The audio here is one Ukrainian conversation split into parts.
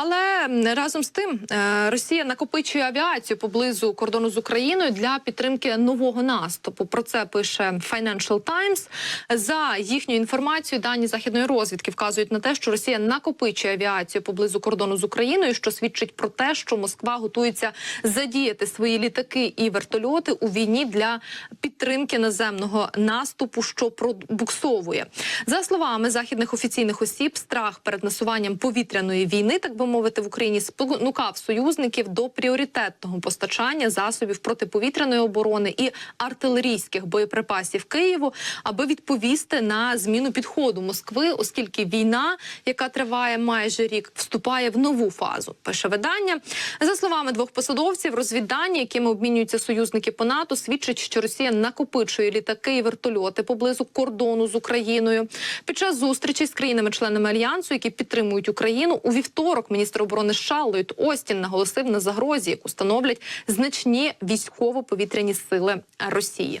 alle Але разом з тим е, Росія накопичує авіацію поблизу кордону з Україною для підтримки нового наступу. Про це пише Financial Times. За їхньою інформацією, дані західної розвідки вказують на те, що Росія накопичує авіацію поблизу кордону з Україною, що свідчить про те, що Москва готується задіяти свої літаки і вертольоти у війні для підтримки наземного наступу, що пробуксовує. За словами західних офіційних осіб, страх перед насуванням повітряної війни, так би мовити, в Україні спонукав союзників до пріоритетного постачання засобів протиповітряної оборони і артилерійських боєприпасів Києву, аби відповісти на зміну підходу Москви, оскільки війна, яка триває майже рік, вступає в нову фазу. Пише видання за словами двох посадовців, розвіддання, якими обмінюються союзники по НАТО, свідчить, що Росія накопичує літаки і вертольоти поблизу кордону з Україною. Під час зустрічі з країнами-членами альянсу, які підтримують Україну, у вівторок міністр оборони США Ллойд Остін наголосив на загрозі, яку становлять значні військово-повітряні сили Росії.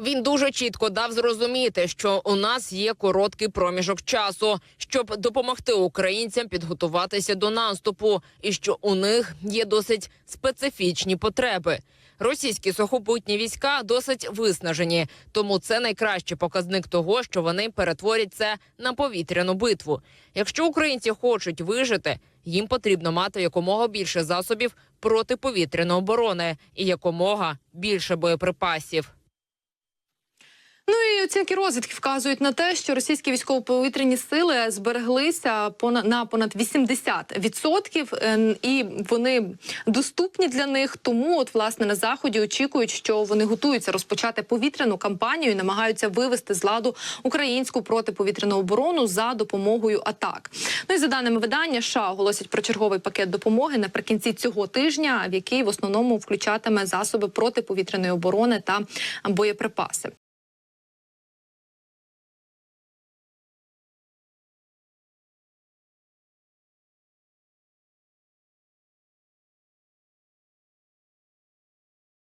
Він дуже чітко дав зрозуміти, що у нас є короткий проміжок часу, щоб допомогти українцям підготуватися до наступу, і що у них є досить специфічні потреби. Російські сухопутні війська досить виснажені, тому це найкращий показник того, що вони перетворять це на повітряну битву. Якщо українці хочуть вижити, їм потрібно мати якомога більше засобів протиповітряної оборони і якомога більше боєприпасів. Ну і оцінки розвідки вказують на те, що російські військово-повітряні сили збереглися понад на понад 80%, е, і вони доступні для них. Тому, от власне, на заході очікують, що вони готуються розпочати повітряну кампанію і намагаються вивести з ладу українську протиповітряну оборону за допомогою атак. Ну і за даними видання, США оголосять про черговий пакет допомоги наприкінці цього тижня, в який в основному включатиме засоби протиповітряної оборони та боєприпаси.